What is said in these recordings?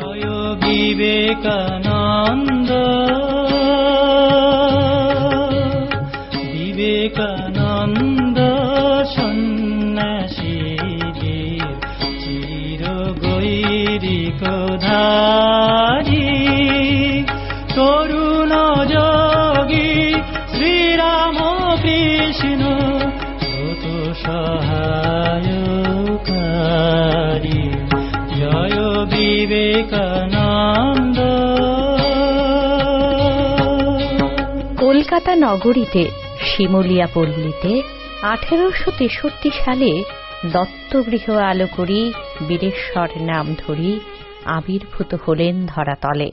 জয় বিবেকানন্দ বিবেকানন্দ সন্ন্যাসীদের চির গৈরিক ধারী বিবেকানন্দ কলকাতা নগরীতে শিমুলিয়া পল্লীতে আঠেরোশো তেষট্টি সালে দত্তগৃহ আলো করি বীরেশ্বর নাম ধরি আবির্ভূত হলেন ধরাতলে।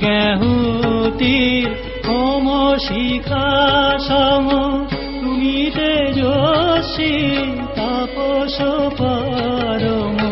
জ্ঞাহুতির হোম শিখা তুমি তেজস্বী তাপস পরম।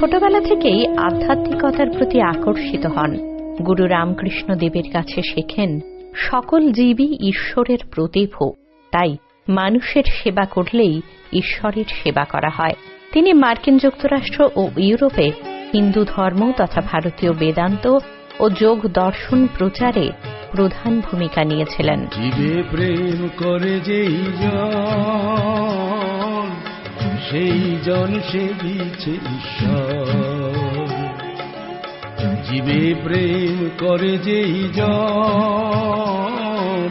ছোটবেলা থেকেই আধ্যাত্মিকতার প্রতি আকর্ষিত হন। গুরু রামকৃষ্ণ দেবের কাছে শেখেন, সকল জীবই ঈশ্বরের প্রতিভ। তাই মানুষের সেবা করলেই ঈশ্বরের সেবা করা হয়। তিনি মার্কিন যুক্তরাষ্ট্র ও ইউরোপে হিন্দু ধর্ম তথা ভারতীয় বেদান্ত ও যোগ দর্শন প্রচারে প্রধান ভূমিকা নিয়েছিলেন। প্রেম করে যেই সেই জন সে দিচ্ছে ঈশ্বর। জীবে প্রেম করে যেই জন,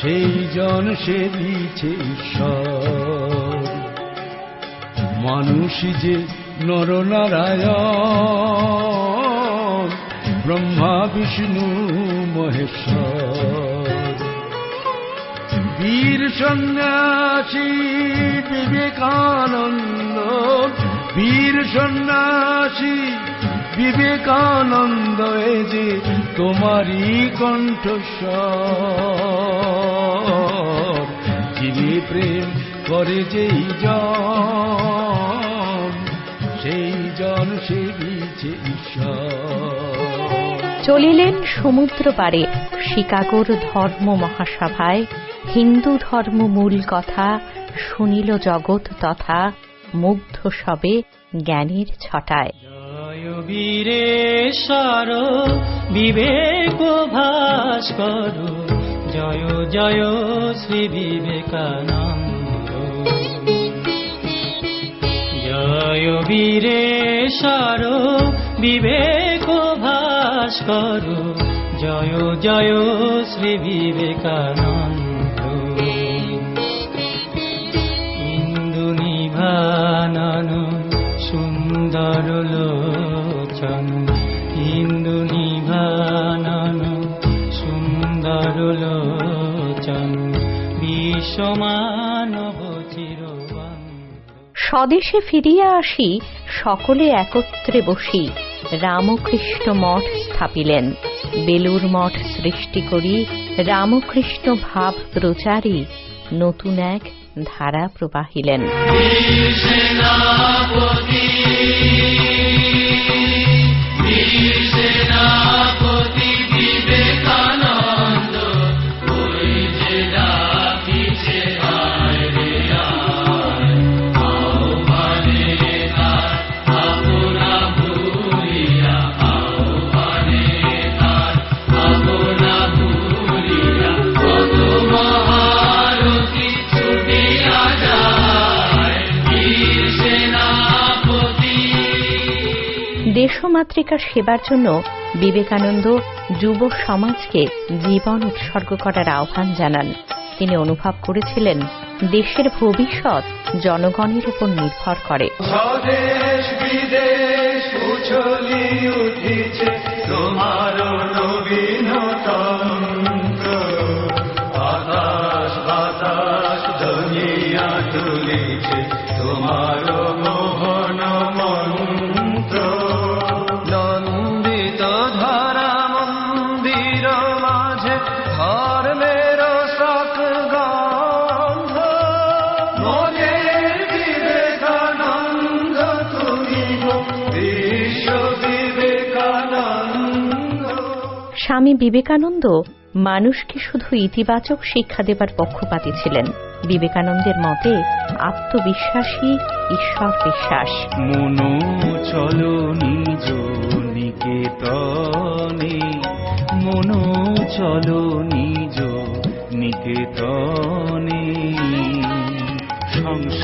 সেই জন সে দিচ্ছে ঈশ্বর। মানুষ যে নরনারায়ণ ব্রহ্মা, বিষ্ণু, মহেশ্বর। বীর সন্ন্যাসী বিবেকানন্দ, বীর সন্ন্যাসী বিবেকানন্দ, এ যে তোমারই কণ্ঠস্বর। যিনি প্রেম করে যেই জন, সেই জন সে ঈশ্বর। চলিলেন সমুদ্র পারে শিকাগোর ধর্ম মহাসভায় হিন্দু ধর্ম মূল কথা শুনিল জগৎ তথা মুগ্ধ সবে জ্ঞানের ছটায়। জয় বীরেশ্বর বিবেক ভাস্কর, জয় জয় শ্রী বিবেকানন্দ। জয় বীরেশ্বর বিবেক ভাস্কর, জয় জয় শ্রী বিবেকানন্দ। বিশ্বমানব স্বদেশে ফিরিয়া আসি সকলে একত্রে বসি। রামকৃষ্ণ মঠ স্থাপিলেন। বেলুর মঠ সৃষ্টি করি রামকৃষ্ণ ভাব প্রচারী নতুন এক ধারা প্রবাহিলেন। বিশ্বমাতৃকার সেবার জন্য বিবেকানন্দ যুব সমাজকে জীবন উৎসর্গ করার আহ্বান জানান। তিনি অনুভব করেছিলেন, দেশের ভবিষ্যৎ জনগণের উপর নির্ভর করে। তোমার স্বামী বিবেকানন্দ মানুষকে শুধু ইতিবাচক শিক্ষা দেবার পক্ষপাতী ছিলেন। বিবেকানন্দের মতে আত্মবিশ্বাসী ঈশ্বর বিশ্বাস। মনো চলো নিজ নিকেতনে। মনো